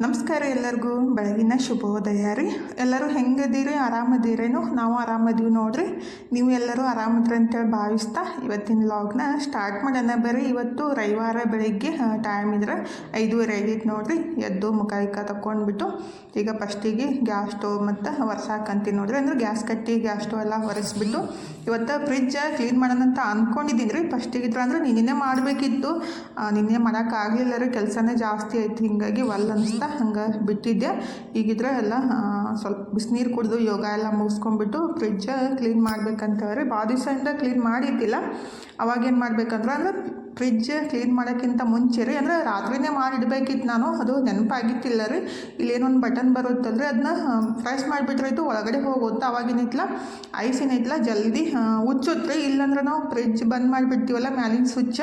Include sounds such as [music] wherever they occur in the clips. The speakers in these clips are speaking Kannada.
ನಮಸ್ಕಾರ ಎಲ್ಲರಿಗೂ. ಬೆಳಗಿನ ಶುಭೋದಯ ರೀ. ಎಲ್ಲರೂ ಹೆಂಗದೀರಿ ಆರಾಮದೀರೇನು? ನಾವು ಆರಾಮದೀವಿ ನೋಡ್ರಿ. ನೀವು ಎಲ್ಲರೂ ಆರಾಮದ್ರಿ ಅಂತೇಳಿ ಭಾವಿಸ್ತಾ ಇವತ್ತಿನ ಲಾಗ್ನ ಸ್ಟಾರ್ಟ್ ಮಾಡೋಣ ಬರ್ರಿ. ಇವತ್ತು ರವಿವಾರ ಬೆಳಿಗ್ಗೆ ಟೈಮ್ ಇದ್ರೆ ಐದುವರೆ ಆಗೈತೆ ನೋಡ್ರಿ. ಎದ್ದು ಮುಖ ಇಕ್ಕ ತಗೊಂಡ್ಬಿಟ್ಟು ಈಗ ಫಸ್ಟಿಗೆ ಗ್ಯಾಸ್ ಸ್ಟೋವ್ ಮತ್ತು ಒರ್ಸಾಕಂತೀನಿ ನೋಡ್ರಿ. ಅಂದ್ರೆ ಗ್ಯಾಸ್ ಕಟ್ಟಿ ಗ್ಯಾಸ್ ಸ್ಟೋವ್ ಎಲ್ಲ ಒರೆಸ್ಬಿಟ್ಟು ಇವತ್ತು ಫ್ರಿಜ್ಜ ಕ್ಲೀನ್ ಮಾಡೋಣ ಅಂತ ಅಂದ್ಕೊಂಡಿದ್ದೀನಿ ರೀ ಫಸ್ಟಿಗೆ ಇದ್ರೆ ಅಂದ್ರೆ ನಿನ್ನೆ ಮಾಡಬೇಕಿತ್ತು. ನಿನ್ನೆ ಮಾಡೋಕ್ಕಾಗಲಿಲ್ಲ ರೀ, ಕೆಲಸನೇ ಜಾಸ್ತಿ ಆಯ್ತು, ಹಿಂಗಾಗಿ ಒಲ್ಲ ಅನಿಸ್ತಾ ಹಂಗೆ ಬಿಟ್ಟಿದ್ದೆ. ಈಗಿದ್ರೆ ಎಲ್ಲ ಸ್ವಲ್ಪ ಬಿಸಿನೀರು ಕುಡಿದು ಯೋಗ ಎಲ್ಲ ಮುಗಿಸ್ಕೊಂಡ್ಬಿಟ್ಟು ಫ್ರಿಜ್ಜ ಕ್ಲೀನ್ ಮಾಡ್ಬೇಕಂತೇಳಿ ಭಾಳ ದಿವಸದಿಂದ ಕ್ಲೀನ್ ಮಾಡಿದ್ದಿಲ್ಲ ಅವಾಗೇನು ಮಾಡ್ಬೇಕಂದ್ರೆ ಅಂದ್ರೆ ಫ್ರಿಜ್ ಕ್ಲೀನ್ ಮಾಡೋಕ್ಕಿಂತ ಮುಂಚೆ ರೀ ಅಂದರೆ ರಾತ್ರಿನೇ ಮಾಡಿಡ್ಬೇಕಿತ್ತು ನಾನು, ಅದು ನೆನಪಾಗಿತ್ತಿಲ್ಲ ರೀ. ಇಲ್ಲೇನೊಂದು ಬಟನ್ ಬರುತ್ತಲ್ರಿ ಅದನ್ನ ಫ್ರೆಶ್ ಮಾಡಿಬಿಟ್ರಾಯ್ತು ಒಳಗಡೆ ಹೋಗುತ್ತೆ ಅವಾಗಿನಿತ್ಲ. ಐಸ್ ಏನೈತ್ಲ ಜಲ್ದಿ ಉಚ್ಚುತ್ತೆ ಇಲ್ಲಾಂದ್ರೆ ನಾವು ಫ್ರಿಜ್ ಬಂದ್ ಮಾಡಿಬಿಡ್ತೀವಲ್ಲ, ಮ್ಯಾಲಿನ ಸ್ವಿಚ್.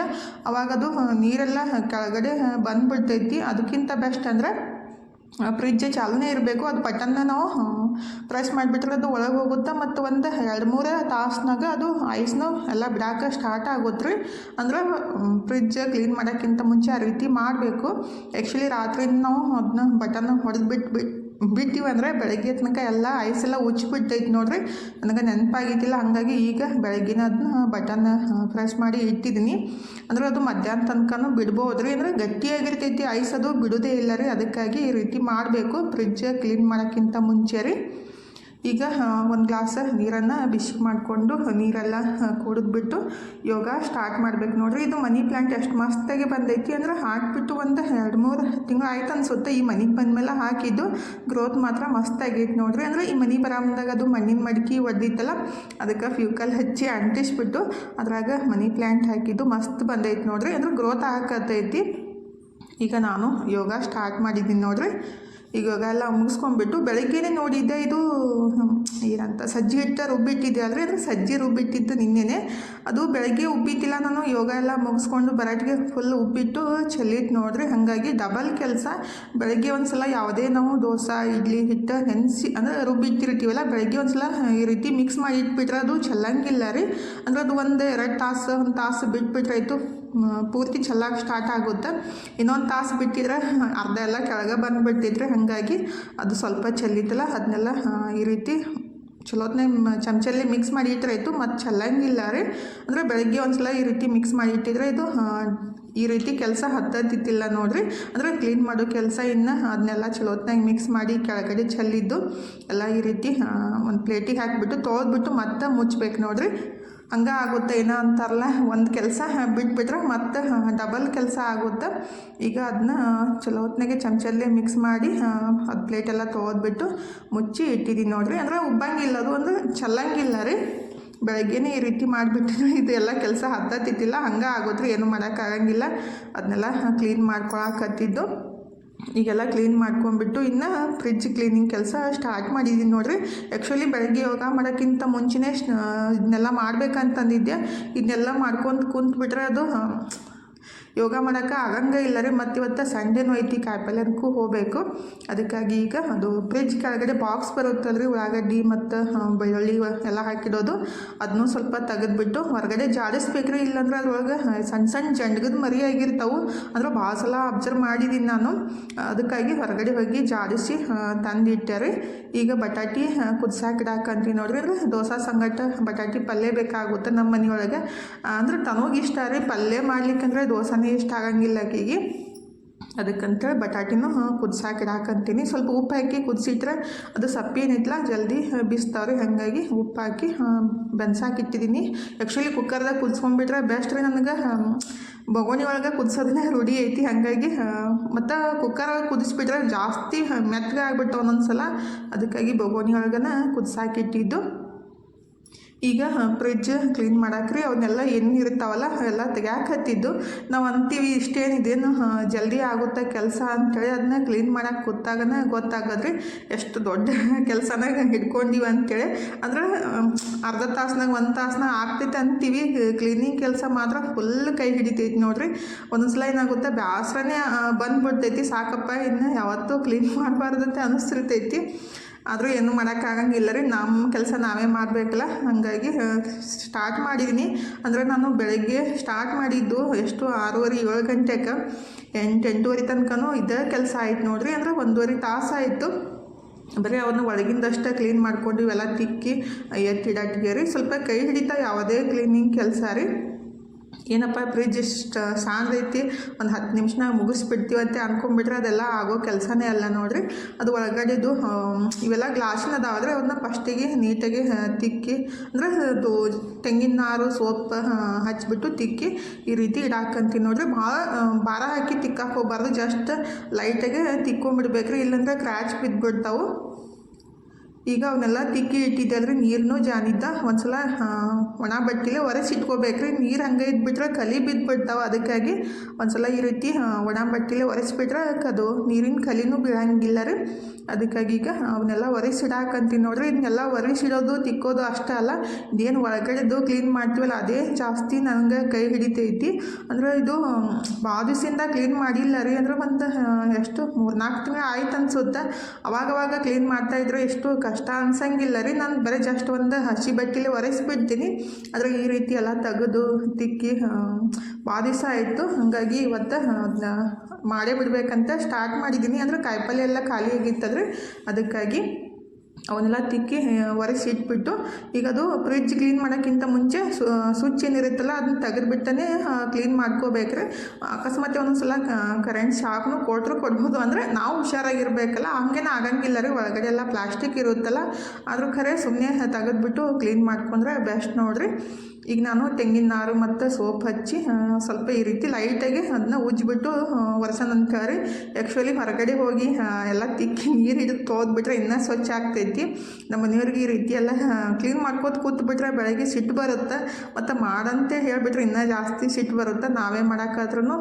ಅವಾಗ ಅದು ನೀರೆಲ್ಲ ಕೆಳಗಡೆ ಬಂದ್ಬಿಡ್ತೈತಿ. ಅದಕ್ಕಿಂತ ಬೆಸ್ಟ್ ಅಂದರೆ ಫ್ರಿಜ್ ಚಾಲನೆ ಇರಬೇಕು. ಅದು ಬಟನ್ನ ನಾವು ಪ್ರೆಸ್ ಮಾಡಿಬಿಟ್ರೆ ಅದು ಒಳಗೆ ಹೋಗುತ್ತೆ ಮತ್ತು ಒಂದು ಎರಡು ಮೂರು ತಾಸ್ನಾಗ ಅದು ಐಸ್ನು ಎಲ್ಲ ಬಿಡಾಕ ಸ್ಟಾರ್ಟ್ ಆಗುತ್ತೆ ರೀ ಅಂದ್ರೆ ಫ್ರಿಜ್ ಕ್ಲೀನ್ ಮಾಡೋಕ್ಕಿಂತ ಮುಂಚೆ ಆ ರೀತಿ ಮಾಡಬೇಕು. ಆ್ಯಕ್ಚುಲಿ ರಾತ್ರಿ ನಾವು ಅದನ್ನ ಬಟನ್ ಹೊಡೆದು ಬಿಟ್ಟು ಬಿಟ್ಟಿವಿ ಅಂದರೆ ಬೆಳಗ್ಗೆ ತನಕ ಎಲ್ಲ ಐಸ್ ಎಲ್ಲ ಉಚ್ಚಿಬಿಟ್ಟೈತಿ ನೋಡ್ರಿ. ನನಗೆ ನೆನಪಾಗಿದ್ದಿಲ್ಲ, ಹಾಗಾಗಿ ಈಗ ಬೆಳಗ್ಗಿನ ಅದನ್ನ ಬಟನ್ ಫ್ರೆಶ್ ಮಾಡಿ ಇಟ್ಟಿದ್ದೀನಿ ಅಂದ್ರೆ ಅದು ಮಧ್ಯಾಹ್ನ ತನಕನೂ ಬಿಡ್ಬೋದು ರೀ ಅಂದರೆ ಗಟ್ಟಿಯಾಗಿರ್ತೈತಿ ಐಸ್ ಅದು, ಬಿಡೋದೇ ಇಲ್ಲ ರೀ. ಅದಕ್ಕಾಗಿ ಈ ರೀತಿ ಮಾಡಬೇಕು. ಫ್ರಿಜ್ಜ ಕ್ಲೀನ್ ಮಾಡೋಕ್ಕಿಂತ ಮುಂಚೆ ರೀ. ಈಗ ಒಂದು ಗ್ಲಾಸ್ ನೀರನ್ನು ಬಿಸಿ ಮಾಡಿಕೊಂಡು ನೀರೆಲ್ಲ ಕುಡಿದ್ಬಿಟ್ಟು ಯೋಗ ಸ್ಟಾರ್ಟ್ ಮಾಡ್ಬೇಕು ನೋಡ್ರಿ. ಇದು ಮನಿ ಪ್ಲ್ಯಾಂಟ್ ಎಷ್ಟು ಮಸ್ತಾಗಿ ಬಂದೈತಿ ಅಂದ್ರೆ ಹಾಕಿಬಿಟ್ಟು ಒಂದು ಎರಡು ಮೂರು ತಿಂಗಳು ಆಯ್ತು ಅನ್ಸುತ್ತೆ ಈ ಮನೆಗೆ ಬಂದಮೇಲೆ ಹಾಕಿದ್ದು. ಗ್ರೋತ್ ಮಾತ್ರ ಮಸ್ತಾಗೈತೆ ನೋಡ್ರಿ. ಅಂದ್ರೆ ಈ ಮನೆ ಬರಾಮದಾಗ ಅದು ಮಣ್ಣಿನ ಮಡಿಕೆ ಒಡ್ದಿತ್ತಲ್ಲ ಅದಕ್ಕೆ ಫ್ಯೂಕಲ್ ಹಚ್ಚಿ ಅಂಟಿಸ್ಬಿಟ್ಟು ಅದ್ರಾಗ ಮನಿ ಪ್ಲ್ಯಾಂಟ್ ಹಾಕಿದ್ದು ಮಸ್ತ್ ಬಂದೈತಿ ನೋಡ್ರಿ. ಅಂದ್ರೆ ಗ್ರೋತ್ ಹಾಕತೈತಿ ಈಗ ನಾನು ಯೋಗ ಸ್ಟಾರ್ಟ್ ಮಾಡಿದ್ದೀನಿ ನೋಡ್ರಿ. ಎಲ್ಲ ಮುಗಿಸ್ಕೊಂಡ್ಬಿಟ್ಟು ಬೆಳಗ್ಗೆನೇ ನೋಡಿದ್ದೆ ಇದು ಏನಂತ, ಸಜ್ಜಿ ಹಿಟ್ಟು ರುಬ್ಬಿಟ್ಟಿದ್ದೆ. ಆದರೆ ಅದು ಸಜ್ಜಿ ರುಬ್ಬಿಟ್ಟಿದ್ದು ನಿನ್ನೆನೆ. ಅದು ಬೆಳಗ್ಗೆ ಉಬ್ಬಿಟ್ಟಿಲ್ಲ ನಾನು. ಯೋಗ ಎಲ್ಲ ಮುಗಿಸ್ಕೊಂಡು ಬರಾಟಿಗೆ ಫುಲ್ ಉಬ್ಬಿಟ್ಟು ಚೆಲ್ಲಿಟ್ಟು ನೋಡಿದ್ರೆ ಹಾಗಾಗಿ ಡಬಲ್ ಕೆಲಸ. ಬೆಳಗ್ಗೆ ಒಂದು ಸಲ ಯಾವುದೇ ನಾವು ದೋಸೆ, ಇಡ್ಲಿ, ಹಿಟ್ಟು ನೆನೆಸಿ ಅಂದ್ರೆ ರುಬ್ಬಿಟ್ಟಿರ್ತೀವಲ್ಲ, ಬೆಳಗ್ಗೆ ಒಂದು ಸಲ ಈ ರೀತಿ ಮಿಕ್ಸ್ ಮಾಡಿ ಇಟ್ಬಿಟ್ರೆ ಅದು ಚೆಲ್ಲಂಗಿಲ್ಲ ರೀ. ಅಂದ್ರೆ ಅದು ಒಂದು, ಎರಡು ತಾಸು, ಒಂದು ತಾಸು ಬಿಟ್ಬಿಟ್ರಾಯ್ತು ಪೂರ್ತಿ ಚೆಲ್ಲಕ್ಕೆ ಸ್ಟಾರ್ಟ್ ಆಗುತ್ತೆ. ಇನ್ನೊಂದು ತಾಸು ಬಿಟ್ಟಿದ್ರೆ, ಅರ್ಧ ಎಲ್ಲ ಕೆಳಗೆ ಬಂದುಬಿಟ್ಟಿದ್ರೆ ಹಾಗಾಗಿ ಅದು ಸ್ವಲ್ಪ ಚೆಲ್ಲಿತ್ತಲ್ಲ ಅದನ್ನೆಲ್ಲ ಈ ರೀತಿ ಚಲೋತ್ನೇ ಚಮಚಲ್ಲಿ ಮಿಕ್ಸ್ ಮಾಡಿ ಇಟ್ಟರಾಯ್ತು ಮತ್ತು ಚೆಲ್ಲಂಗಿಲ್ಲ ರೀ. ಅಂದರೆ ಬೆಳಗ್ಗೆ ಒಂದ್ಸಲ ಈ ರೀತಿ ಮಿಕ್ಸ್ ಮಾಡಿ ಇಟ್ಟಿದ್ರೆ ಇದು ಈ ರೀತಿ ಕೆಲಸ ಹತ್ತತ್ತಿತ್ತಿಲ್ಲ ನೋಡ್ರಿ. ಅಂದರೆ ಕ್ಲೀನ್ ಮಾಡೋ ಕೆಲಸ ಇನ್ನು ಅದನ್ನೆಲ್ಲ ಚಲೋತ್ನಾಗ ಮಿಕ್ಸ್ ಮಾಡಿ ಕೆಳಗಡೆ ಚೆಲ್ಲಿದ್ದು ಎಲ್ಲ ಈ ರೀತಿ ಒಂದು ಪ್ಲೇಟಿಗೆ ಹಾಕಿಬಿಟ್ಟು ತೊಳೆದ್ಬಿಟ್ಟು ಮತ್ತೆ ಮುಚ್ಚಬೇಕು ನೋಡ್ರಿ. ಹಂಗೆ ಆಗುತ್ತೆ ಏನೋ ಅಂತಾರಲ್ಲ, ಒಂದು ಕೆಲಸ ಬಿಟ್ಬಿಟ್ರೆ ಮತ್ತೆ ಡಬಲ್ ಕೆಲಸ ಆಗುತ್ತೆ. ಈಗ ಅದನ್ನ ಚಲೋ ಹೊತ್ನಾಗೆ ಚಮಚಲ್ಲೇ ಮಿಕ್ಸ್ ಮಾಡಿ ಅದು ಪ್ಲೇಟೆಲ್ಲ ತೊಗೊದ್ಬಿಟ್ಟು ಮುಚ್ಚಿ ಇಟ್ಟಿದ್ದೀನಿ ನೋಡಿರಿ. ಅಂದರೆ ಉಬ್ಬಂಗಿಲ್ಲ ಅದು ಒಂದು ಚೆಲ್ಲಂಗಿಲ್ಲ ರೀ. ಬೆಳಗ್ಗೆನೇ ಈ ರೀತಿ ಮಾಡಿಬಿಟ್ಟಿದ್ರೆ, ಇದೆಲ್ಲ ಕೆಲಸ ಹತ್ತತ್ತಿತ್ತಿಲ್ಲ, ಹಂಗೆ ಆಗೋದ್ರಿ ಏನು ಮಾಡೋಕ್ಕಾಗಂಗಿಲ್ಲ ಅದನ್ನೆಲ್ಲ ಕ್ಲೀನ್ ಮಾಡ್ಕೊಳಕತ್ತಿದ್ದು. ಈಗೆಲ್ಲ ಕ್ಲೀನ್ ಮಾಡ್ಕೊಂಡ್ಬಿಟ್ಟು ಇನ್ನು ಫ್ರಿಜ್ ಕ್ಲೀನಿಂಗ್ ಕೆಲಸ ಸ್ಟಾರ್ಟ್ ಮಾಡಿದ್ದೀನಿ ನೋಡಿರಿ. ಆ್ಯಕ್ಚುಲಿ ಬೆಳಗ್ಗೆ ಯೋಗ ಮಾಡೋಕ್ಕಿಂತ ಮುಂಚೆನೇ ಇದನ್ನೆಲ್ಲ ಮಾಡಬೇಕಂತಂದಿದ್ದೆ. ಇದನ್ನೆಲ್ಲ ಮಾಡ್ಕೊಂಡು ಕುಂತ್ಬಿಟ್ರೆ ಅದು ಯೋಗ ಮಾಡೋಕೆ ಆಗಂಗೆ ಇಲ್ಲ ರೀ ಮತ್ತು ಇವತ್ತು ಸಂಡೇನೂ ಐತಿ ಕಾಯಿಪಲ್ಯಕ್ಕೂ ಹೋಗಬೇಕು. ಅದಕ್ಕಾಗಿ ಈಗ ಅದು ಫ್ರಿಜ್ ಕೆಳಗಡೆ ಬಾಕ್ಸ್ ಬರುತ್ತಲ್ಲ ರೀ ಉಳ್ಳಾಗಡ್ಡಿ ಮತ್ತು ಬೆಳ್ಳುಳ್ಳಿ ಎಲ್ಲ ಹಾಕಿಡೋದು. ಅದನ್ನೂ ಸ್ವಲ್ಪ ತೆಗೆದುಬಿಟ್ಟು ಹೊರಗಡೆ ಜಾಡಿಸ್ಬೇಕ್ರಿ, ಇಲ್ಲಾಂದ್ರೆ ಅದ್ರೊಳಗೆ ಸಣ್ಣ ಸಣ್ಣ ಜಂಡ್ಗದ ಮರಿ ಆಗಿರ್ತಾವೆ. ಅಂದ್ರೆ ಭಾಳ ಸಲ ಅಬ್ಸರ್ವ್ ಮಾಡಿದ್ದೀನಿ ನಾನು. ಅದಕ್ಕಾಗಿ ಹೊರಗಡೆ ಹೋಗಿ ಜಾಡಿಸಿ ತಂದಿಟ್ಟೆ ಈಗ ಬಟಾಟಿ ಕುದಿಸಾಕಿಡಾಕಂತೀವಿ ನೋಡ್ರಿ. ಅಂದ್ರೆ ದೋಸೆ ಸಂಗಟ, ಬಟಾಟಿ ಪಲ್ಯ ಬೇಕಾಗುತ್ತೆ ನಮ್ಮ ಮನೆಯೊಳಗೆ ಅಂದ್ರೆ ತನಗೆ ಇಷ್ಟ ರೀ, ಪಲ್ಯ ಮಾಡ್ಲಿಕ್ಕಂದ್ರೆ ದೋಸೆನೇ ಇಷ್ಟ ಆಗಂಗಿಲ್ಲ ಆಕೆಗೆ ಅದಕ್ಕಂತೇಳಿ ಬಟಾಟಿನೂ ಕುದ್ಸಾಕಿಡಾಕಂತೀನಿ ಸ್ವಲ್ಪ ಉಪ್ಪು ಹಾಕಿ ಕುದಿಸಿಟ್ರೆ ಅದು ಸಪ್ಪಿ ಏನೈತಲ್ಲ ಜಲ್ದಿ ಬಿಸ್ತಾವ್ರಿ. ಹಾಗಾಗಿ ಉಪ್ಪು ಹಾಕಿ ಬೆನ್ಸಾಕಿಟ್ಟಿದ್ದೀನಿ ಆ್ಯಕ್ಚುಲಿ ಕುಕ್ಕರ್ದಾಗ ಕುದಿಸ್ಕೊಂಡ್ಬಿಟ್ರೆ ಬೆಸ್ಟ್ ರೀ ನನಗೆ. ಬಗೋಣಿ ಒಳಗೆ ಕುದಿಸೋದನ್ನೇ ರೂಢಿ ಐತಿ. ಹಾಗಾಗಿ ಮತ್ತು ಕುಕ್ಕರ್ ಒಳಗೆ ಕುದಿಸ್ಬಿಟ್ರೆ ಜಾಸ್ತಿ ಮೆತ್ತಗೆ ಆಗ್ಬಿಟ್ಟು ಒಂದೊಂದು ಸಲ ಅದಕ್ಕಾಗಿ ಬಗೋಣಿ ಒಳಗನ ಕುದಿಸಾಕಿಟ್ಟಿದ್ದು ಈಗ ಫ್ರಿಜ್ ಕ್ಲೀನ್ ಮಾಡಾಕ್ರಿ ಅವನ್ನೆಲ್ಲ ಏನು ಇರ್ತಾವಲ್ಲ, ಅವೆಲ್ಲ ತೆಗ್ಯಾಕತ್ತಿದ್ದು ನಾವು ಅಂತೀವಿ ಇಷ್ಟೇನಿದೇನು ಜಲ್ದಿ ಆಗುತ್ತೆ ಕೆಲಸ ಅಂಥೇಳಿ ಅದನ್ನ ಕ್ಲೀನ್ ಮಾಡೋಕೆ ಕೂತಾಗನ ಗೊತ್ತಾಗೋದ್ರಿ ಎಷ್ಟು ದೊಡ್ಡ [laughs] ಕೆಲಸನ ಹಿಡ್ಕೊಂಡಿವಿ ಅಂಥೇಳಿ ಅಂದ್ರೆ ಅರ್ಧ ತಾಸ್ನಾಗ, ಒಂದು ತಾಸ್ನಾಗ ಆಗ್ತೈತೆ ಅಂತೀವಿ. ಕ್ಲೀನಿಂಗ್ ಕೆಲಸ ಮಾತ್ರ ಫುಲ್ ಕೈ ಹಿಡಿತೈತಿ ನೋಡ್ರಿ. ಒಂದೊಂದ್ಸಲ ಏನಾಗುತ್ತೆ, ಬ್ಯಾಸ್ರನೇ ಬಂದ್ಬಿಡ್ತೈತಿ. ಸಾಕಪ್ಪ, ಇನ್ನು ಯಾವತ್ತೂ ಕ್ಲೀನ್ [laughs] ಮಾಡಬಾರ್ದಂತೆ ಅನಿಸ್ತಿರ್ತೈತಿ. ಆದರೂ ಏನು ಮಾಡೋಕ್ಕಾಗಂಗಿಲ್ಲ ರೀ ನಮ್ಮ ಕೆಲಸ ನಾವೇ ಮಾಡಬೇಕಲ್ಲ. ಹಾಗಾಗಿ ಸ್ಟಾರ್ಟ್ ಮಾಡಿದ್ದೀನಿ ಅಂದರೆ ನಾನು ಬೆಳಗ್ಗೆ ಸ್ಟಾರ್ಟ್ ಮಾಡಿದ್ದು ಎಷ್ಟು? ಆರೂವರೆ, ಏಳು ಗಂಟೆಗೆ ಎಂಟು, ಎಂಟೂವರೆ ತನಕನೂ ಇದೇ ಕೆಲಸ ಆಯ್ತು ನೋಡಿರಿ. ಅಂದರೆ ಒಂದೂವರೆ ತಾಸು ಆಯಿತು. ಬರೀ ಅವನ್ನ ಒಳಗಿಂದಷ್ಟೇ ಕ್ಲೀನ್ ಮಾಡಿಕೊಂಡು ಇವೆಲ್ಲ ತಿಕ್ಕಿ ಎತ್ತಿಡಾಟಿಗೆ ರೀ. ಸ್ವಲ್ಪ ಕೈ ಹಿಡಿತಾ ಯಾವುದೇ ಕ್ಲೀನಿಂಗ್ ಕೆಲಸ ರೀ. ಏನಪ್ಪ ಫ್ರಿಜ್ ಇಷ್ಟು ಸಾಂದ್ ಐತಿ? ಒಂದು ಹತ್ತು ನಿಮಿಷನಾಗ ಅಂತ ಅಂದ್ಕೊಂಬಿಟ್ರೆ ಅದೆಲ್ಲ ಆಗೋ ಕೆಲಸನೇ ಅಲ್ಲ ನೋಡ್ರಿ. ಅದು ಒಳಗಡೆದು ಇವೆಲ್ಲ ಗ್ಲಾಸಿನ ಅದಾದ್ರೆ ಅದನ್ನ ಫಸ್ಟಿಗೆ ನೀಟಾಗಿ ತಿಕ್ಕಿ, ಅಂದರೆ ಅದು ತೆಂಗಿನ ನಾರು ಸೋಪ್ ಹಚ್ಚಿಬಿಟ್ಟು ತಿಕ್ಕಿ ಈ ರೀತಿ ಇಡಾಕಂತೀನಿ ನೋಡ್ರಿ. ಭಾಳ ಭಾರ ಹಾಕಿ ತಿಕ್ಕಾಕೆ ಹೋಗ್ಬಾರ್ದು. ಜಸ್ಟ್ ಲೈಟಾಗೆ ತಿಕ್ಕೊಂಬಿಡ್ಬೇಕ್ರಿ. ಇಲ್ಲಾಂದ್ರೆ ಕ್ರ್ಯಾಚ್ ಬಿದ್ದುಬಿಡ್ತಾವು ಈಗ ಅವನ್ನೆಲ್ಲ ತಿಕ್ಕಿ ಇಟ್ಟಿದ್ದಲ್ರಿ ನೀರನ್ನು ಜಾನಿದ್ದ ಒಂದ್ಸಲ ಸಲ ಒಣ ಬಟ್ಟೆಲೆ ಒರೆಸಿ ಇಟ್ಕೋಬೇಕ್ರಿ. ನೀರು ಹಂಗೆ ಇದ್ಬಿಟ್ರೆ ಕಲಿ ಬಿದ್ದುಬಿಡ್ತಾವೆ ಅದಕ್ಕಾಗಿ ಒಂದ್ಸಲ ಈ ರೀತಿ ಒಣ ಬಟ್ಟೆಲೆ ಒರೆಸ್ಬಿಟ್ರೆ ಅದು ನೀರಿನ ಕಲಿನೂ ಬೀಳಂಗಿಲ್ಲ ರೀ. ಅದಕ್ಕಾಗಿ ಈಗ ಅವನ್ನೆಲ್ಲ ಒರೆಸಿಡಾಕಂತೀನಿ ನೋಡ್ರಿ. ಇದನ್ನೆಲ್ಲ ಒರೆಸಿಡೋದು, ತಿಕ್ಕೋದು ಅಷ್ಟೇ ಅಲ್ಲ. ಇದೇನು ಒಳಗಡೆದು ಕ್ಲೀನ್ ಮಾಡ್ತೀವಲ್ಲ, ಅದೇ ಜಾಸ್ತಿ ನನಗೆ ಕೈ ಹಿಡಿತೈತಿ. ಅಂದ್ರೆ ಇದು ದಿವಸದಿಂದ ಕ್ಲೀನ್ ಮಾಡಿಲ್ಲ ರೀ. ಅಂದ್ರೆ ಒಂದು ಎಷ್ಟು ಮೂರು ನಾಲ್ಕು ತಿಂಗಳು ಆಯ್ತು ಅನ್ಸುತ್ತೆ. ಅವಾಗವಾಗ ಕ್ಲೀನ್ ಮಾಡ್ತಾ ಇದ್ರೆ ಎಷ್ಟು ಕಷ್ಟ ಅನ್ಸಂಗಿಲ್ಲ ರೀ. ನಾನು ಬರೀ ಜಸ್ಟ್ ಒಂದು ಹಸಿ ಬಟ್ಟೆಲಿ ಒರೆಸ್ಬಿಡ್ತೀನಿ ಆದರೆ ಈ ರೀತಿ ಎಲ್ಲ ತೆಗೆದು ತಿಕ್ಕಿ ಬಾದಿಸ ದಿವಸ ಆಯಿತು. ಹಾಗಾಗಿ ಇವತ್ತು ಅದನ್ನ ಮಾಡೇ ಬಿಡ್ಬೇಕಂತ ಸ್ಟಾರ್ಟ್ ಮಾಡಿದ್ದೀನಿ. ಅಂದರೆ ಕಾಯಿಪಲ್ಲೆ ಎಲ್ಲ ಖಾಲಿ ಆಗಿತ್ತಲ್ರಿ ಅದಕ್ಕಾಗಿ ಅವನ್ನೆಲ್ಲ ತಿಕ್ಕಿ ಒರೆಸಿ ಇಟ್ಬಿಟ್ಟು ಈಗ ಅದು ಫ್ರಿಜ್ ಕ್ಲೀನ್ ಮಾಡೋಕ್ಕಿಂತ ಮುಂಚೆ ಸ್ವಿಚ್ ಏನಿರುತ್ತಲ್ಲ ಅದನ್ನ ತೆಗೆದುಬಿಟ್ಟನೇ ಕ್ಲೀನ್ ಮಾಡ್ಕೋಬೇಕ್ರೆ. ಅಕಸ್ಮಾತ್ ಒಂದೊಂದ್ಸಲ ಕರೆಂಟ್ ಶಾಕ್ನು ಕೊಟ್ಟರು ಕೊಡ್ಬೋದು ಅಂದರೆ ನಾವು ಹುಷಾರಾಗಿರ್ಬೇಕಲ್ಲ, ಹಂಗೇನು ಆಗಂಗಿಲ್ಲ ರೀ. ಒಳಗಡೆ ಎಲ್ಲ ಪ್ಲಾಸ್ಟಿಕ್ ಇರುತ್ತಲ್ಲ, ಆದರೂ ಖರೆ ಸುಮ್ಮನೆ ತೆಗೆದುಬಿಟ್ಟು ಕ್ಲೀನ್ ಮಾಡ್ಕೊಂಡ್ರೆ ಬೆಸ್ಟ್ ನೋಡ್ರಿ. ಈಗ ನಾನು ತೆಂಗಿನ ನಾರು ಮತ್ತು ಸೋಪ್ ಹಚ್ಚಿ ಸ್ವಲ್ಪ ಈ ರೀತಿ ಲೈಟಾಗಿ ಅದನ್ನ ಉಜ್ಜಿಬಿಟ್ಟು ಒರೆಸೋಣ ಅಂತ ರೀ ಆ್ಯಕ್ಚುಲಿ ಹೊರಗಡೆ ಹೋಗಿ ಎಲ್ಲ ತಿಕ್ಕಿ ನೀರು ಹಿಡಿದು ತೋದ್ಬಿಟ್ರೆ ಇನ್ನೂ ಸ್ವಚ್ಛ ಆಗ್ತೈತಿ. ನಮ್ಮ ಮನೆಯವ್ರಿಗೆ ಈ ರೀತಿ ಎಲ್ಲ ಕ್ಲೀನ್ ಮಾಡ್ಕೋತ ಕೂತ್ಬಿಟ್ರೆ ಬೆಳಗ್ಗೆ ಸಿಟ್ಟು ಬರುತ್ತೆ. ಮತ್ತು ಮಾಡಂತೆ ಹೇಳಿಬಿಟ್ರೆ ಇನ್ನೂ ಜಾಸ್ತಿ ಸಿಟ್ಟು ಬರುತ್ತೆ. ನಾವೇ ಮಾಡೋಕ್ಕಾದ್ರೂ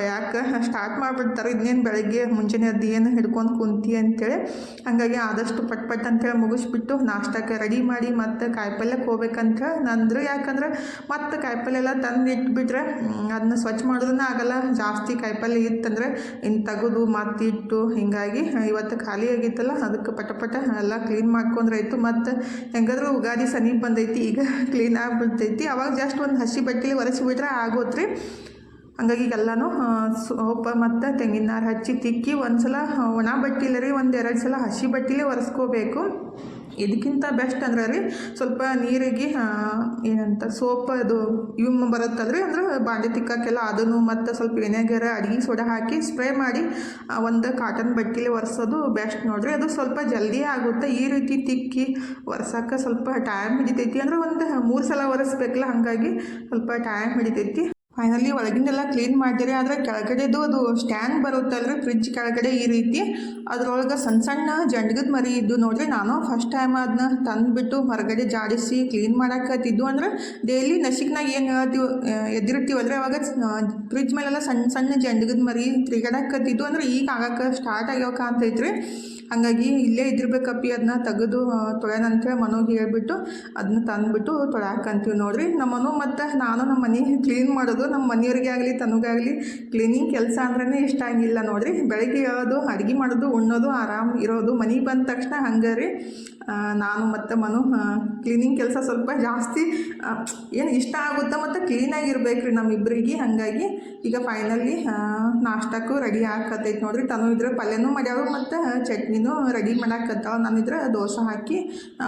ಬ್ಯಾಕ್ ಸ್ಟಾರ್ಟ್ ಮಾಡಿಬಿಡ್ತಾರೆ. ಇನ್ನೇನು ಬೆಳಗ್ಗೆ ಮುಂಜಾನೆ ಅದು ಏನು ಹಿಡ್ಕೊಂಡು ಕುಂತಿ ಅಂತೇಳಿ. ಹಾಗಾಗಿ ಆದಷ್ಟು ಪಟ್ ಪಟ್ ಅಂತೇಳಿ ಮುಗಿಸ್ಬಿಟ್ಟು ನಾಷ್ಟಕ್ಕೆ ರೆಡಿ ಮಾಡಿ ಮತ್ತು ಕಾಯಿಪಲ್ಯಕ್ಕೆ ಹೋಗ್ಬೇಕಂತ ನಂದ್ರೆ ಯಾಕಂದ್ರೆ ಮತ್ತು ಕಾಯಿಪಲ್ಲೆಲ್ಲ ತಂದು ಇಟ್ಬಿಟ್ರೆ ಅದನ್ನ ಸ್ವಚ್ಛ ಮಾಡೋದನ್ನ ಆಗಲ್ಲ. ಜಾಸ್ತಿ ಕಾಯಿಪಲ್ಲೆ ಇತ್ತಂದ್ರೆ ಇನ್ನು ತೆಗೆದು, ಮತ್ತೆ ಇಟ್ಟು ಹೀಗಾಗಿ ಇವತ್ತು ಖಾಲಿ ಆಗಿತ್ತಲ್ಲ, ಅದಕ್ಕೆ ಪಟ ಪಟ ಎಲ್ಲ ಕ್ಲೀನ್ ಮಾಡ್ಕೊಂಡ್ರೆ ಆಯಿತು ಮತ್ತು ಹೆಂಗಾದ್ರೂ ಉಗಾದಿ ಸನಿ ಬಂದೈತಿ, ಈಗ ಕ್ಲೀನ್ ಆಗಿಬಿಡ್ತೈತಿ. ಅವಾಗ ಜಸ್ಟ್ ಒಂದು ಹಸಿ ಬಟ್ಟೆಲಿ ಒರೆಸಿಬಿಟ್ರೆ ಆಗೋತ್ರಿ. ಹಂಗಾಗಿ ಎಲ್ಲನೂ ಸೋಪ ಮತ್ತು ತೆಂಗಿನ ನಾರು ಹಚ್ಚಿ ತಿಕ್ಕಿ ಒಂದು ಸಲ ಒಣ ಬಟ್ಟಿಲೆ ರೀ ಒಂದು ಎರಡು ಸಲ ಹಸಿ ಬಟ್ಟಿಲೇ ಒರೆಸ್ಕೋಬೇಕು. ಇದಕ್ಕಿಂತ ಬೆಸ್ಟ್ ಅಂದ್ರೆ ರೀ, ಸ್ವಲ್ಪ ನೀರಿಗೆ ಏನಂತ, ಸೋಪ್ ಅದು ಇವು ರೀ ಅಂದ್ರೆ ಬಾಂಡೆ ತಿಕ್ಕಕ್ಕೆಲ್ಲ ಅದನ್ನು ಮತ್ತು ಸ್ವಲ್ಪ ವಿನೆಗರ್, ಅಡಿಗೆ ಸೋಡಾ ಹಾಕಿ ಸ್ಪ್ರೇ ಮಾಡಿ ಒಂದು ಕಾಟನ್ ಬಟ್ಟೆಲಿ ಒರೆಸೋದು ಬೆಸ್ಟ್ ನೋಡ್ರಿ. ಅದು ಸ್ವಲ್ಪ ಜಲ್ದಿ ಆಗುತ್ತೆ. ಈ ರೀತಿ ತಿಕ್ಕಿ ಒರೆಸಕ್ಕೆ ಸ್ವಲ್ಪ ಟೈಮ್ ಹಿಡಿತೈತಿ. ಅಂದ್ರೆ ಒಂದು ಮೂರು ಸಲ ಒರೆಸ್ಬೇಕಲ್ಲ, ಹಾಗಾಗಿ ಸ್ವಲ್ಪ ಟೈಮ್ ಹಿಡಿತೈತಿ. ಫೈನಲಿ ಒಳಗಿಂದೆಲ್ಲ ಕ್ಲೀನ್ ಮಾಡಿರಿ ಆದರೆ ಕೆಳಗಡೆದು ಅದು ಸ್ಟ್ಯಾಂಡ್ ಬರುತ್ತಲ್ರಿ ಫ್ರಿಜ್ ಕೆಳಗಡೆ ಈ ರೀತಿ. ಅದರೊಳಗೆ ಸಣ್ಣ ಸಣ್ಣ ಜಂಡಗದ ಮರಿ ಇದ್ದು ನೋಡ್ರಿ, ನಾನು ಫಸ್ಟ್ ಟೈಮ್ ಅದನ್ನ ತಂದುಬಿಟ್ಟು ಹೊರಗಡೆ ಜಾಡಿಸಿ ಕ್ಲೀನ್ ಮಾಡಕ್ಕತ್ತಿದ್ದು ಅಂದ್ರೆ ಡೈಲಿ ನಸಿಕ್ನಾಗ ಏನು ಹೇಳ್ತೀವಿ ಎದ್ದಿರ್ತೀವಲ್ರಿ, ಅವಾಗ ಫ್ರಿಜ್ ಮೇಲೆಲ್ಲ ಸಣ್ಣ ಸಣ್ಣ ಜಂಡಗದ ಮರಿ ತಿರ್ಗಾಡಕತ್ತಿದ್ದು. ಅಂದ್ರೆ ಈಗ ಆಗಕ್ಕೆ ಸ್ಟಾರ್ಟ್ ಆಗ್ಯಾವ ಕಾಣ್ತೈತ್ರಿ ಹಾಗಾಗಿ ಇಲ್ಲೇ ಇದ್ದಿರ್ಬೇಕಪ್ಪಿ ಅದನ್ನ ತೆಗೆದು ತೊಳೆನಂತ ಮನೋಗೆ ಹೇಳ್ಬಿಟ್ಟು ಅದನ್ನ ತಂದುಬಿಟ್ಟು ತೊಳ್ಯಾಕಂತೀವಿ ನೋಡ್ರಿ. ನಮ್ಮ ಮನು ಮತ್ತು ನಾನು ನಮ್ಮ ಮನೆ ಕ್ಲೀನ್ ಮಾಡೋದು, ನಮ್ಮ ಮನೆಯವ್ರಿಗೆ ಆಗಲಿ ತನಗಾಗಲಿ ಕ್ಲೀನಿಂಗ್ ಕೆಲಸ ಅಂದ್ರೇ ಇಷ್ಟ ಆಗಿಲ್ಲ ನೋಡ್ರಿ. ಬೆಳಗ್ಗೆ ಹೇಳೋದು ಅಡುಗೆ ಮಾಡೋದು, ಉಣ್ಣೋದು, ಆರಾಮ್ ಇರೋದು, ಮನೆಗೆ ಬಂದ ತಕ್ಷಣ ಹಂಗೆ ರೀ. ನಾನು ಮತ್ತು ಮನು ಕ್ಲೀನಿಂಗ್ ಕೆಲಸ ಸ್ವಲ್ಪ ಜಾಸ್ತಿ ಏನು ಇಷ್ಟ ಆಗುತ್ತೆ ಮತ್ತು ಕ್ಲೀನಾಗಿರ್ಬೇಕು ರೀ ನಮ್ಮಿಬ್ಬರಿಗೆ ಹಾಗಾಗಿ. ಈಗ ಫೈನಲಿ ನಾಷ್ಟಕ್ಕೂ ರೆಡಿ ಹಾಕತ್ತೈತಿ ನೋಡ್ರಿ. ತನು ಇದ್ರೆ ಪಲ್ಯನೂ ಮಾಡ್ಯಾವ ಮತ್ತು ಚಟ್ನಿನೂ ರೆಡಿ ನಾನು ನಾನಿದ್ರೆ ದೋಸೆ ಹಾಕಿ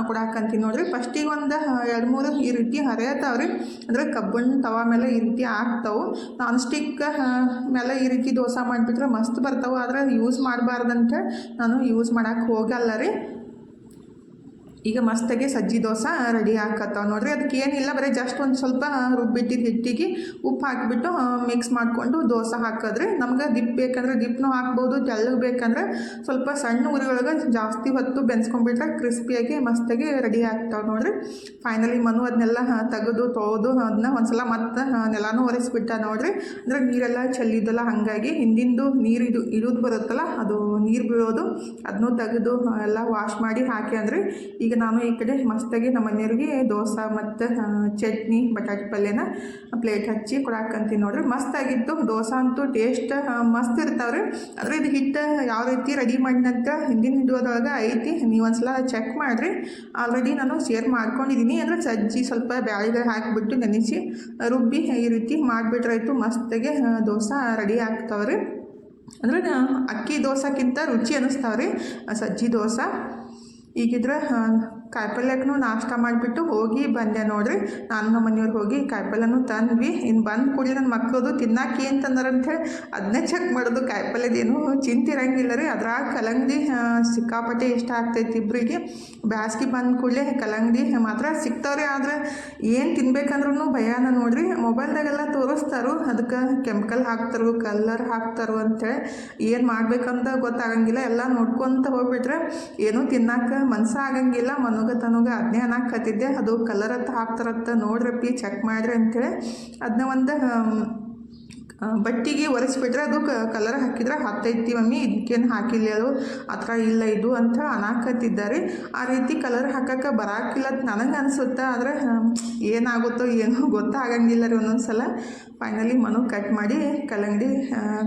ಕೊಡಾಕಂತೀನಿ ನೋಡ್ರಿ. ಫಸ್ಟಿಗೆ ಒಂದು ಎರಡು, ಮೂರು ಈ ರೀತಿ ಹರಿಯತ್ತಾವ್ರಿ ಅಂದರೆ ಕಬ್ಬಿಣ ತವ ಮೇಲೆ ಈ ರೀತಿ ಹಾಕ್ತಾವೆ. ನಾನ್ ಸ್ಟಿಕ್ ಮೇಲೆ ಈ ರೀತಿ ದೋಸೆ ಮಾಡಿಬಿಟ್ರೆ ಮಸ್ತ್ ಬರ್ತಾವೆ. ಆದರೆ ಯೂಸ್ ಮಾಡಬಾರ್ದಂತ ನಾನು ಯೂಸ್ ಮಾಡಕ್ಕೆ ಹೋಗಲ್ಲ ರೀ. ಈಗ ಮಸ್ತಾಗಿ ಸಜ್ಜಿ ದೋಸೆ ರೆಡಿ ಹಾಕತ್ತಾವ ನೋಡ್ರಿ. ಅದಕ್ಕೆ ಏನಿಲ್ಲ, ಬರೀ ಜಸ್ಟ್ ಒಂದು ಸ್ವಲ್ಪ ರುಬ್ಬಿಟ್ಟಿದ್ದು ಹಿಟ್ಟಿಗೆ ಉಪ್ಪು ಹಾಕಿಬಿಟ್ಟು ಮಿಕ್ಸ್ ಮಾಡಿಕೊಂಡು ದೋಸೆ ಹಾಕಿದ್ರೆ ನಮ್ಗೆ ದಿಪ್ ಬೇಕಂದ್ರೆ ದಿಪ್ನೂ ಹಾಕ್ಬೋದು, ತೆಳ್ಳಗೆ ಬೇಕಂದ್ರೆ ಸ್ವಲ್ಪ ಸಣ್ಣ ಉರಿ ಒಳಗೆ ಜಾಸ್ತಿ ಹೊತ್ತು ಬೆನ್ಸ್ಕೊಂಡ್ಬಿಟ್ರೆ ಕ್ರಿಸ್ಪಿಯಾಗಿ ಮಸ್ತಾಗಿ ರೆಡಿ ಆಗ್ತಾವೆ ನೋಡ್ರಿ. ಫೈನಲಿ ಮನು ಅದನ್ನೆಲ್ಲ ತೆಗೆದು, ತೊಳೆದು ಅದನ್ನ ಒಂದ್ಸಲ ಮತ್ತೆ ನೆಲನೂ ಒರೆಸ್ಬಿಟ್ಟ ನೋಡ್ರಿ. ಅಂದ್ರೆ ನೀರೆಲ್ಲ ಚೆಲ್ಲಿದ್ದಲ್ಲ ಹಾಗಾಗಿ ಹಿಂದಿಂದು ನೀರು ಇದು ಇಡೋದು ಬರುತ್ತಲ್ಲ, ಅದು ನೀರು ಬೀಳೋದು ಅದನ್ನೂ ತೆಗೆದು ಎಲ್ಲ ವಾಶ್ ಮಾಡಿ ಹಾಕಿ ಅಂದ್ರೆ ಈಗ ಈಗ ನಾನು ಈ ಕಡೆ ಮಸ್ತಾಗಿ ನಮ್ಮ ಮನೆಯವ್ರಿಗೆ ದೋಸೆ ಮತ್ತು ಚಟ್ನಿ ಬಟಾಟೆ ಪಲ್ಯನ ಪ್ಲೇಟ್ ಹಚ್ಚಿ ಕೊಡಾಕಂತೀನಿ ನೋಡ್ರಿ. ಮಸ್ತಾಗಿತ್ತು. ದೋಸೆ ಅಂತೂ ಟೇಸ್ಟ್ ಮಸ್ತ್ ಇರ್ತಾವ್ರಿ. ಆದರೆ ಇದು ಹಿಟ್ಟು ಯಾವ ರೀತಿ ರೆಡಿ ಮಾಡಿದಂತ ಹಿಂದಿನ ವಿಡಿಯೋದೊಳಗೆ ಐತಿ. ನೀವು ಒಂದ್ಸಲ ಚೆಕ್ ಮಾಡಿರಿ. ಆಲ್ರೆಡಿ ನಾನು ಶೇರ್ ಮಾಡ್ಕೊಂಡಿದ್ದೀನಿ ಅಂದರೆ ಸಜ್ಜಿ ಸ್ವಲ್ಪ ಬ್ಯಾಳಿಗೆ ಹಾಕಿಬಿಟ್ಟು ನೆನೆಸಿ, ರುಬ್ಬಿ ಈ ರೀತಿ ಮಾಡಿಬಿಟ್ರಾಯ್ತು. ಮಸ್ತಾಗೆ ದೋಸೆ ರೆಡಿ ಆಗ್ತಾವ್ರಿ. ಅಂದರೆ ಅಕ್ಕಿ ದೋಸೆಕ್ಕಿಂತ ರುಚಿ ಅನ್ನಿಸ್ತಾವ್ರಿ ಸಜ್ಜಿ ದೋಸೆ. ಈಗಿದ್ರೆ ಕಾಯಿಪಲ್ಯಕ್ಕೂ ನಾಷ್ಟ ಮಾಡಿಬಿಟ್ಟು ಹೋಗಿ ಬಂದೆ ನೋಡ್ರಿ. ನಾನು ನಮ್ಮ ಮನೆಯವ್ರಿಗೆ ಹೋಗಿ ಕಾಯಿಪಲ್ಯನೂ ತಂದ್ವಿ. ಇನ್ನು ಬಂದು ಕೂಡಲೇ ನನ್ನ ಮಕ್ಕಳದು ತಿನ್ನಕ್ಕೆ ಏನು ತಂದಾರ ಅದನ್ನೇ ಚೆಕ್ ಮಾಡೋದು. ಕಾಯಿಪಲ್ಯದೇನು ಚಿಂತೆ ಇರೋಂಗಿಲ್ಲ ರೀ. ಅದ್ರಾಗ ಕಲಂಗಡಿ ಸಿಕ್ಕಾಪಟ್ಟೆ ಇಷ್ಟ ಆಗ್ತೈತಿ ಇಬ್ಬರಿಗೆ ಬ್ಯಾಸ್ಗೆ ಬಂದ ಕೂಡಲೇ ಕಲಂಗಡಿ ಮಾತ್ರ ಸಿಗ್ತಾವ್ರಿ. ಆದರೆ ಏನು ತಿನ್ಬೇಕಂದ್ರೂ ಭಯಾನ ನೋಡ್ರಿ. ಮೊಬೈಲ್ದಾಗೆಲ್ಲ ತೋರಿಸ್ತಾರು. ಅದಕ್ಕೆ ಕೆಮಿಕಲ್ ಹಾಕ್ತಾರು, ಕಲ್ಲರ್ ಹಾಕ್ತಾರು ಅಂಥೇಳಿ ಏನು ಮಾಡ್ಬೇಕಂತ ಗೊತ್ತಾಗಂಗಿಲ್ಲ. ಎಲ್ಲ ನೋಡ್ಕೊತ ಹೋಗ್ಬಿಟ್ರೆ ಏನೂ ತಿನ್ನಕ್ಕೆ ಮನ್ಸ ಆಗಂಗಿಲ್ಲ. ಮನುಗ ತನಗ ಅದನ್ನೇ ಅನ್ನಕ್ಕೆ ಅದು ಕಲರ್ ಅಂತ ಹಾಕ್ತಾರತ್ತ ನೋಡ್ರಪ್ಪಿ ಚೆಕ್ ಮಾಡ್ರಿ ಅಂತೇಳಿ. ಅದನ್ನ ಒಂದು ಬಟ್ಟಿಗೆ ಒರೆಸ್ಬಿಟ್ರೆ ಅದು ಕಲರ್ ಹಾಕಿದ್ರೆ ಹತ್ತೈತಿ ಮಮ್ಮಿ. ಇದಕ್ಕೇನು ಹಾಕಿಲ್ಲ ಅದು ಆ ಥರ ಇಲ್ಲ ಇದು ಅಂತ ಅನಾಕತ್ತಿದ್ದಾರೆ. ಆ ರೀತಿ ಕಲರ್ ಹಾಕಕ್ಕೆ ಬರಾಕಿಲ್ಲ ನನಗೆ ಅನಿಸುತ್ತೆ. ಆದರೆ ಏನಾಗುತ್ತೋ ಏನೋ ಗೊತ್ತಾಗಂಗಿಲ್ಲ ರೀ ಒಂದೊಂದು ಸಲ ಫೈನಲಿ ಮನು ಕಟ್ ಮಾಡಿ ಕಲ್ಲಂಗಡಿ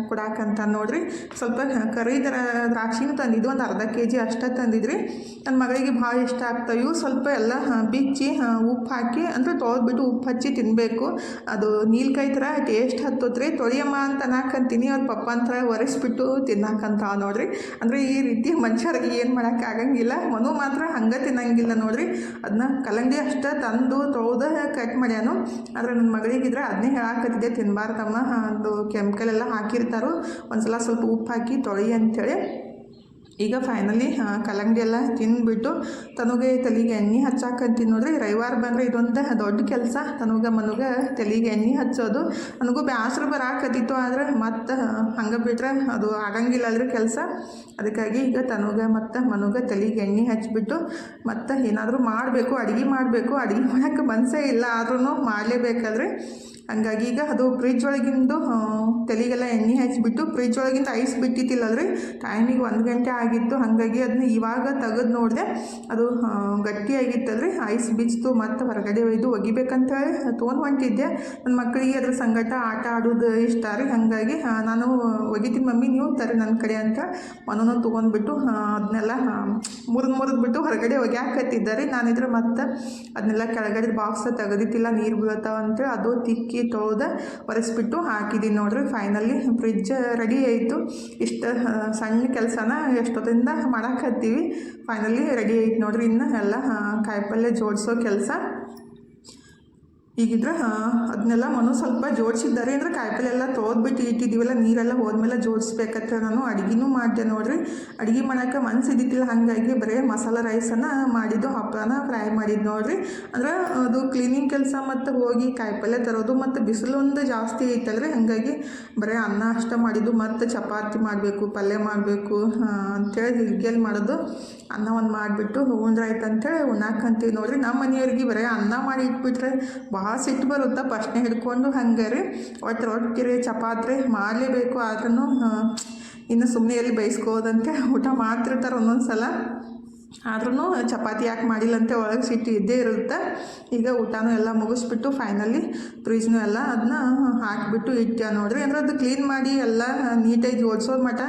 ಕೊಡಾಕಂತ ನೋಡ್ರಿ. ಸ್ವಲ್ಪ ಕರಿ ದರ, ದ್ರಾಕ್ಷಿನೂ ತಂದಿದ್ದು ಒಂದು ಅರ್ಧ ಕೆ ಜಿ ಅಷ್ಟೇ ತಂದಿದ್ರಿ. ನನ್ನ ಮಗಳಿಗೆ ಭಾಳ ಇಷ್ಟ ಆಗ್ತಾವೆ ಸ್ವಲ್ಪ ಎಲ್ಲ ಬಿಚ್ಚಿ ಉಪ್ಪು ಹಾಕಿ, ಅಂದರೆ ತೊಳೆದ್ಬಿಟ್ಟು ಉಪ್ಪು ಹಚ್ಚಿ ತಿನ್ನಬೇಕು ಅದು ನೀಲ್ಕಾಯಿ ಥರ ಟೇಸ್ಟ್ ಹತ್ತೋತ್ರಿ. ತೊಳಿಯಮ್ಮ ಅಂತ ಅನ್ನಕಂತೀನಿ. ಅವ್ರ ಪಪ್ಪ ಅಂತ ಒರೆಸ್ಬಿಟ್ಟು ತಿನ್ನಕಂತ ನೋಡ್ರಿ. ಅಂದರೆ ಈ ರೀತಿ ಮನುಷ್ಯರಿಗೆ ಏನು ಮಾಡೋಕ್ಕಾಗಂಗಿಲ್ಲ ಮನು ಮಾತ್ರ ಹಂಗೆ ತಿನ್ನಂಗಿಲ್ಲ ನೋಡ್ರಿ. ಅದನ್ನ ಕಲ್ಲಂಗಡಿ ಅಷ್ಟೇ ತಂದು ತೊಳೆದ ಕಟ್ ಮಾಡ್ಯಾನು. ಆದರೆ ನನ್ನ ಮಗಳಿಗಿದ್ರೆ ಅದನ್ನೇ ಹೇಳಾಕತ್ತಿದ್ದೆ. ತಿನ್ನಬಾರ್ದಮ್ಮ ಅದು ಕೆಮಿಕಲ್ ಎಲ್ಲ ಹಾಕಿರ್ತಾರೋ ಒಂದ್ಸಲ ಸ್ವಲ್ಪ ಉಪ್ಪು ಹಾಕಿ ತೊಳಿ ಅಂಥೇಳಿ ಈಗ ಫೈನಲಿ ಕಲ್ಲಂಗಡಿ ಎಲ್ಲ ತಿಂದುಬಿಟ್ಟು ತನಗೆ ತಲೆಗೆ ಎಣ್ಣೆ ಹಚ್ಚಾಕಂತೀನಿ ನೋಡ್ರಿ. ರವಿವಾರ ಬಂದರೆ ಇದೊಂದು ದೊಡ್ಡ ಕೆಲಸ. ತನಗೆ ಮನಗ ತಲೆಗೆ ಎಣ್ಣೆ ಹಚ್ಚೋದು. ನನಗೂ ಬ್ಯಾಸ್ರ ಬರಾಕತ್ತಿತ್ತು ಆದರೆ ಮತ್ತು ಹಂಗೆ ಬಿಟ್ರೆ ಅದು ಆಗಂಗಿಲ್ಲ ಅಲ್ರಿ ಕೆಲಸ. ಅದಕ್ಕಾಗಿ ಈಗ ತನಗೆ ಮತ್ತು ಮನಗ ತಲೆಗೆ ಎಣ್ಣೆ ಹಚ್ಚಿಬಿಟ್ಟು ಮತ್ತು ಏನಾದರೂ ಮಾಡಬೇಕು, ಅಡುಗೆ ಮಾಡಬೇಕು. ಅಡುಗೆ ಮಾಡೋಕ್ಕೆ ಮನಸ್ಸೇ ಇಲ್ಲ ಆದ್ರೂ ಮಾಡಲೇಬೇಕಲ್ರಿ. ಹಂಗಾಗಿ ಈಗ ಅದು ಫ್ರಿಜ್ ಒಳಗಿಂದು ತಲೆಗೆಲ್ಲ ಎಣ್ಣೆ ಹಚ್ಚಿಬಿಟ್ಟು ಫ್ರಿಜ್ ಒಳಗಿಂದ ಐಸ್ ಬಿಟ್ಟಿತ್ತಿಲ್ಲಲ್ರಿ? ಟೈಮಿಗೆ ಒಂದು ಗಂಟೆ ಆಗಿತ್ತು. ಹಾಗಾಗಿ ಅದನ್ನ ಇವಾಗ ತೆಗೆದು ನೋಡಿದೆ ಅದು ಗಟ್ಟಿಯಾಗಿತ್ತಲ್ರಿ ಐಸ್ ಬಿಚ್ಚಿತು ಮತ್ತು ಹೊರಗಡೆ ಒಯ್ದು ಒಗಿಬೇಕಂತ ಹೇಳಿ ತೊಗೊಂಡು ಹೊಂಟಿದ್ದೆ. ನನ್ನ ಮಕ್ಕಳಿಗೆ ಅದ್ರ ಸಂಗಟ ಆಟ ಆಡೋದು ಇಷ್ಟ ರೀ. ಹಾಗಾಗಿ ನಾನು ಒಗಿತೀನಿ ಮಮ್ಮಿ, ನೀವು ತರಿ ನನ್ನ ಕಡೆ ಅಂತ ಮನೋನ ತೊಗೊಂಡ್ಬಿಟ್ಟು ಅದನ್ನೆಲ್ಲ ಮುರಿದು ಮುರಿದ್ಬಿಟ್ಟು ಹೊರಗಡೆ ಒಗ್ಯಾಕತ್ತಿದ್ದಾರೆ ನಾನಿದ್ರೆ ಮತ್ತೆ ಅದನ್ನೆಲ್ಲ ಕೆಳಗಡೆ ಬಾಕ್ಸ್ ತೆಗೆದಿತ್ತಿಲ್ಲ, ನೀರು ಬೀಳ್ತಾವ ಅಂತೇಳಿ ಅದು ತಿಕ್ಕಿ ತೊಳೆದ ಒರೆಸ್ಬಿಟ್ಟು ಹಾಕಿದ್ದೀನಿ ನೋಡ್ರಿ. ಫೈನಲಿ ಫ್ರಿಜ್ ರೆಡಿ ಆಯಿತು. ಇಷ್ಟು ಸಣ್ಣ ಕೆಲಸನ ಎಷ್ಟೊತ್ತಿಂದ ಮಾಡಾಕತ್ತೀವಿ. ಫೈನಲಿ ರೆಡಿ ಆಯ್ತು ನೋಡ್ರಿ. ಇನ್ನು ಎಲ್ಲ ಕಾಯಿಪಲ್ಯ ಜೋಡಿಸೋ ಕೆಲಸ. ಈಗಿದ್ರೆ ಅದನ್ನೆಲ್ಲ ಮನು ಸ್ವಲ್ಪ ಜೋಡಿಸಿದ್ದಾರೆ. ಅಂದರೆ ಕಾಯಿಪಲ್ಲೆ ಎಲ್ಲ ತೊಳೆದ್ಬಿಟ್ಟು ಇಟ್ಟಿದ್ದೀವಲ್ಲ, ನೀರೆಲ್ಲ ಹೋದ್ಮೇಲೆ ಜೋಡಿಸ್ಬೇಕತ್ತ ನಾನು ಅಡುಗೆನೂ ಮಾಡಿದೆ ನೋಡ್ರಿ. ಅಡುಗೆ ಮಾಡೋಕ್ಕೆ ಮನ್ಸು ಇದ್ದಿದ್ದಿಲ್ಲ ಹಾಗಾಗಿ ಬರೀ ಮಸಾಲೆ ರೈಸನ್ನು ಮಾಡಿದ್ದು ಹಪ್ಪಳನ ಫ್ರೈ ಮಾಡಿದ್ದು ನೋಡ್ರಿ. ಅಂದ್ರೆ ಅದು ಕ್ಲೀನಿಂಗ್ ಕೆಲಸ ಮತ್ತು ಹೋಗಿ ಕಾಯಿಪಲ್ಲೆ ತರೋದು ಮತ್ತು ಬಿಸಿಲು ಒಂದು ಜಾಸ್ತಿ ಐತಲ್ರಿ. ಹಾಗಾಗಿ ಬರೀ ಅನ್ನ ಅಷ್ಟೇ ಮಾಡಿದ್ದು, ಮತ್ತು ಚಪಾತಿ ಮಾಡಬೇಕು, ಪಲ್ಯ ಮಾಡಬೇಕು ಅಂತೇಳಿ ಹಿರಿಗೆಯಲ್ಲಿ ಮಾಡೋದು. ಅನ್ನ ಒಂದು ಮಾಡಿಬಿಟ್ಟು ಉಂಡ್ರಾಯ್ತು ಅಂತೇಳಿ ಉಣ್ಣಾಕಂತೀವಿ ನೋಡ್ರಿ. ನಮ್ಮ ಮನೆಯವ್ರಿಗೆ ಬರೀ ಅನ್ನ ಮಾಡಿ ಇಟ್ಬಿಟ್ರೆ ಭಾಳ ಸಿಟ್ಟು ಬರುತ್ತೆ? ಫಸ್ಟ್ನೇ ಹಿಡ್ಕೊಂಡು ಹಂಗೆ ರೀ ಒಟ್ಟು ರೊಟ್ಟಿ ರೀ ಚಪಾತಿ ರೀ ಮಾಡಲೇಬೇಕು ಆದ್ರೂ ಇನ್ನು ಸುಮ್ಮನೆ ಎಲ್ಲಿ ಬೈಸ್ಕೋದಂತೆ ಊಟ ಮಾಡ್ತಿರ್ತಾರೆ ಒಂದೊಂದು ಸಲ ಆದ್ರೂ ಚಪಾತಿ ಯಾಕೆ ಮಾಡಿಲ್ಲ ಅಂತ ಒಳಗೆ ಸಿಟ್ಟು ಇದ್ದೇ ಇರುತ್ತೆ. ಈಗ ಊಟನೂ ಎಲ್ಲ ಮುಗಿಸ್ಬಿಟ್ಟು ಫೈನಲಿ ಫ್ರಿಜ್ನು ಎಲ್ಲ ಅದನ್ನ ಹಾಕಿಬಿಟ್ಟು ಇಟ್ಟೆ ನೋಡ್ರಿ. ಅಂದ್ರೆ ಅದು ಕ್ಲೀನ್ ಮಾಡಿ ಎಲ್ಲ ನೀಟಾಗಿ ಜೋಡಿಸೋದು ಮಟ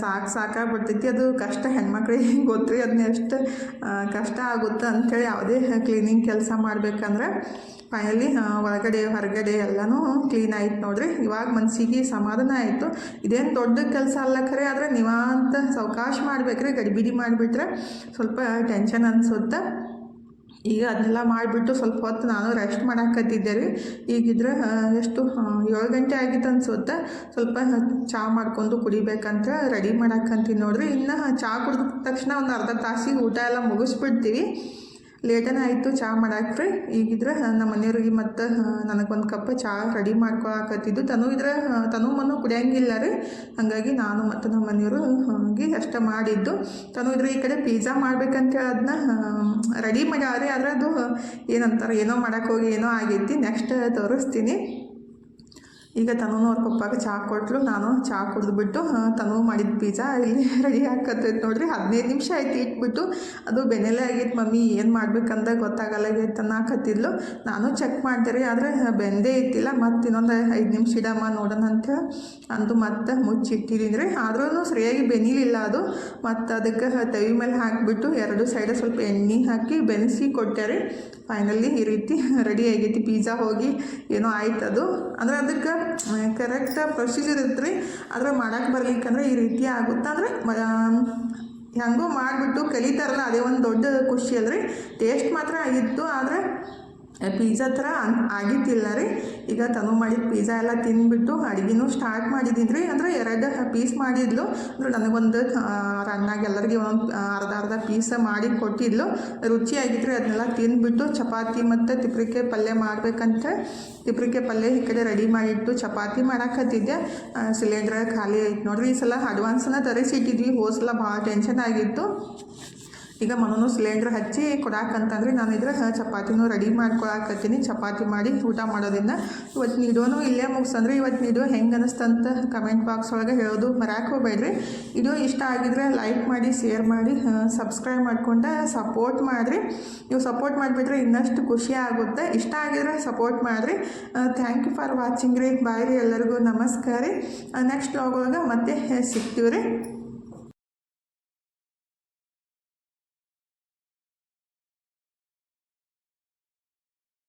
ಸಾಕು ಸಾಕಾಗ್ಬಿಡ್ತೈತಿ. ಅದು ಕಷ್ಟ ಹೆಣ್ಮಕ್ಳಿಗೆ ಗೊತ್ತ್ರಿ? ಅದನ್ನ ಎಷ್ಟು ಕಷ್ಟ ಆಗುತ್ತೆ ಅಂಥೇಳಿ ಯಾವುದೇ ಕ್ಲೀನಿಂಗ್ ಕೆಲಸ ಮಾಡಬೇಕಂದ್ರೆ ಫೈನಲಿ ಒಳಗಡೆ ಹೊರಗಡೆ ಎಲ್ಲನೂ ಕ್ಲೀನ್ ಆಯ್ತು ನೋಡ್ರಿ. ಇವಾಗ ಮನಸ್ಸಿಗೆ ಸಮಾಧಾನ ಆಯಿತು. ಇದೇನು ದೊಡ್ಡ ಕೆಲಸ ಅಲ್ಲ ಖರೆ, ಆದರೆ ನಿವಾಂತ ಸಾವಕಾಶ ಮಾಡ್ಬೇಕ್ರಿ, ಗಡಿಬಿಡಿ ಮಾಡಿಬಿಟ್ರೆ ಸ್ವಲ್ಪ ಟೆನ್ಷನ್ ಅನಿಸುತ್ತೆ. ಈಗ ಅದನ್ನೆಲ್ಲ ಮಾಡಿಬಿಟ್ಟು ಸ್ವಲ್ಪ ಹೊತ್ತು ನಾನು ರೆಸ್ಟ್ ಮಾಡಾಕತ್ತಿದ್ದೆ ರೀ ಈಗಿದ್ರೆ ಎಷ್ಟು ಏಳು ಗಂಟೆ ಆಗಿತ್ತು ಅನ್ಸುತ್ತೆ. ಸ್ವಲ್ಪ ಚಹಾ ಮಾಡ್ಕೊಂಡು ಕುಡಿಬೇಕಂತ ರೆಡಿ ಮಾಡಾಕಂತೀನಿ ನೋಡ್ರಿ. ಇನ್ನು ಚಹಾ ಕುಡಿದ ತಕ್ಷಣ ಒಂದು ಅರ್ಧ ತಾಸಿಗೆ ಊಟ ಎಲ್ಲ ಮುಗಿಸ್ಬಿಡ್ತೀವಿ. ಲೇಟನೇ ಆಯಿತು ಚಹಾ ಮಾಡಾಕ್ರಿ. ಈಗಿದ್ರೆ ನಮ್ಮ ಮನೆಯವ್ರಿಗೆ ಮತ್ತು ನನಗೊಂದು ಕಪ್ ಚಹಾ ರೆಡಿ ಮಾಡ್ಕೊಳಕತ್ತಿದ್ದು. ತನು ಇದ್ರೆ ತನು ಮನು ಕುಡಿಯಂಗಿಲ್ಲ ರೀ. ಹಾಗಾಗಿ ನಾನು ಮತ್ತು ನಮ್ಮ ಮನೆಯವರು, ಹಾಗೆ ಅಷ್ಟೇ ಮಾಡಿದ್ದು. ತನು ಇದ್ರೆ ಈ ಕಡೆ ಪಿಜ್ಜಾ ಮಾಡ್ಬೇಕಂತೇಳಿ ಅದನ್ನ ರೆಡಿ ಮಾಡ್ಯಾರಿ. ಆದರೆ ಅದು ಏನಂತಾರೆ, ಏನೋ ಮಾಡೋಕ್ಕೋಗಿ ಏನೋ ಆಗೈತಿ. ನೆಕ್ಸ್ಟ್ ತೋರಿಸ್ತೀನಿ. ಈಗ ತನೂ ಅವ್ರ ಪಪ್ಪಾಗೆ ಚಹಾ ಕೊಟ್ಲು, ನಾನು ಚಹಾ ಕುಡಿದ್ಬಿಟ್ಟು ತನು ಮಾಡಿದ ಪಿಜ್ಜಾ ಇಲ್ಲಿ ರೆಡಿ ಹಾಕತ್ತೈತೆ ನೋಡ್ರಿ. ಹದಿನೈದು ನಿಮಿಷ ಆಯ್ತು ಇಟ್ಬಿಟ್ಟು, ಅದು ಬೆನೆಲೆ ಆಗೈತೆ ಮಮ್ಮಿ, ಏನು ಮಾಡ್ಬೇಕಂತ ಗೊತ್ತಾಗಲ್ಲ ಆಗೈತೆ ಅನ್ನಕತ್ತಿದ್ಲು. ನಾನು ಚೆಕ್ ಮಾಡಿದೆ ಆದರೆ ಬೆಂದೇ ಇತ್ತಿಲ್ಲ ಮತ್ತು ಇನ್ನೊಂದು ಐದು ನಿಮಿಷ ಇಡಮ್ಮ ನೋಡೋಣ ಅಂತ ಅಂದು ಮತ್ತೆ ಮುಚ್ಚಿಟ್ಟಿದ್ದೀನಿ ರೀ. ಆದ್ರೂ ಸರಿಯಾಗಿ ಬೆನಿಲಿಲ್ಲ ಅದು. ಮತ್ತು ಅದಕ್ಕೆ ತವಿ ಮೇಲೆ ಹಾಕಿಬಿಟ್ಟು, ಎರಡು ಸೈಡ್ ಸ್ವಲ್ಪ ಎಣ್ಣೆ ಹಾಕಿ ಬೆನೆಸಿ ಕೊಟ್ಟೆ ರೀ. ಫೈನಲಿ ಈ ರೀತಿ ರೆಡಿ ಆಗೈತಿ. ಪಿಜ್ಜಾ ಹೋಗಿ ಏನೋ ಆಯ್ತು ಅದು ಅಂದ್ರೆ ಅದಕ್ಕೆ ಕರೆಕ್ಟ್ ಪ್ರೊಸೀಜರ್ ಇರುತ್ತೆ ಆದ್ರೆ ಮಾಡಕ್ಕೆ ಬರ್ಲಿಕ್ಕಂದ್ರೆ ಈ ರೀತಿ ಆಗುತ್ತೆ. ಅಂದರೆ ಹೆಂಗೋ ಮಾಡಿಬಿಟ್ಟು ಕಲಿತಾರಲ್ಲ ಅದೇ ಒಂದು ದೊಡ್ಡ ಖುಷಿ ಅಲ್ರಿ ಟೇಸ್ಟ್ ಮಾತ್ರ ಆಗಿತ್ತು ಆದರೆ ಪಿಜ್ಜಾ ಥರ ಆಗಿತ್ತಿಲ್ಲ ರೀ. ಈಗ ತನು ಮಾಡಿದ ಪಿಜ್ಜಾ ಎಲ್ಲ ತಿಂದ್ಬಿಟ್ಟು ಅಡುಗೆನೂ ಸ್ಟಾರ್ಟ್ ಮಾಡಿದ್ದೀನಿ ರೀ ಅಂದರೆ ಎರಡು ಪೀಸ್ ಮಾಡಿದ್ಲು. ಅಂದ್ರೆ ನನಗೊಂದು ರನ್ನಾಗಿ ಎಲ್ಲರಿಗೆ ಒಂದು ಅರ್ಧ ಅರ್ಧ ಪೀಸ್ ಮಾಡಿ ಕೊಟ್ಟಿದ್ಲು. ರುಚಿಯಾಗಿತ್ತು ರೀ ಅದನ್ನೆಲ್ಲ ತಿಂದ್ಬಿಟ್ಟು ಚಪಾತಿ ಮತ್ತು ತಿಪ್ರಿಕಾಯಿ ಪಲ್ಯ ಮಾಡಬೇಕಂತ. ತಿಪ್ರಿಕಾಯಿ ಪಲ್ಯ ಈ ಕಡೆ ರೆಡಿ ಮಾಡಿಟ್ಟು ಚಪಾತಿ ಮಾಡಕ್ಕತ್ತಿದ್ದೆ ಸಿಲಿಂಡ್ರ್ ಖಾಲಿ ಆಯ್ತು ನೋಡ್ರಿ. ಈ ಸಲ ಅಡ್ವಾನ್ಸನ್ನ ತರಿಸಿಟ್ಟಿದ್ವಿ. ಹೋದ ಸಲ ಭಾಳ ಟೆನ್ಷನ್ ಆಗಿತ್ತು. ಈಗ ಮನೂ ಸಿಲಿಂಡ್ರ್ ಹಚ್ಚಿ ಕೊಡಾಕಂತಂದ್ರೆ ನಾನು ಇದ್ರೆ ಚಪಾತಿನೂ ರೆಡಿ ಮಾಡ್ಕೊಳಕತ್ತೀನಿ. ಚಪಾತಿ ಮಾಡಿ ಊಟ ಮಾಡೋದ್ರಿಂದ ಇವತ್ತು ನೀಡೋನು ಇಲ್ಲೇ ಮುಗಿಸಂದ್ರೆ ಇವತ್ತು ನೀಡೋ ಹೆಂಗೆ ಅನಿಸ್ತಂತ ಕಮೆಂಟ್ ಬಾಕ್ಸ್ ಒಳಗೆ ಹೇಳೋದು ಮರಾಕ್ ವಿಡಿಯೋ ಇಷ್ಟ ಆಗಿದ್ರೆ ಲೈಕ್ ಮಾಡಿ ಶೇರ್ ಮಾಡಿ ಸಬ್ಸ್ಕ್ರೈಬ್ ಮಾಡ್ಕೊಂಡು ಸಪೋರ್ಟ್ ಮಾಡಿರಿ. ನೀವು ಸಪೋರ್ಟ್ ಮಾಡಿಬಿಟ್ರೆ ಇನ್ನಷ್ಟು ಖುಷಿ ಆಗುತ್ತೆ. ಇಷ್ಟ ಆಗಿದ್ರೆ ಸಪೋರ್ಟ್ ಮಾಡಿರಿ. ಥ್ಯಾಂಕ್ ಯು ಫಾರ್ ವಾಚಿಂಗ್ ರೀ. ಬಾಯ್ ರೀ ಎಲ್ಲರಿಗೂ. ನಮಸ್ಕಾರ ರೀ. ನೆಕ್ಸ್ಟ್ ವ್ಲಾಗ್ ಒಳಗೆ ಮತ್ತೆ ಸಿಗ್ತೀವಿ ರೀ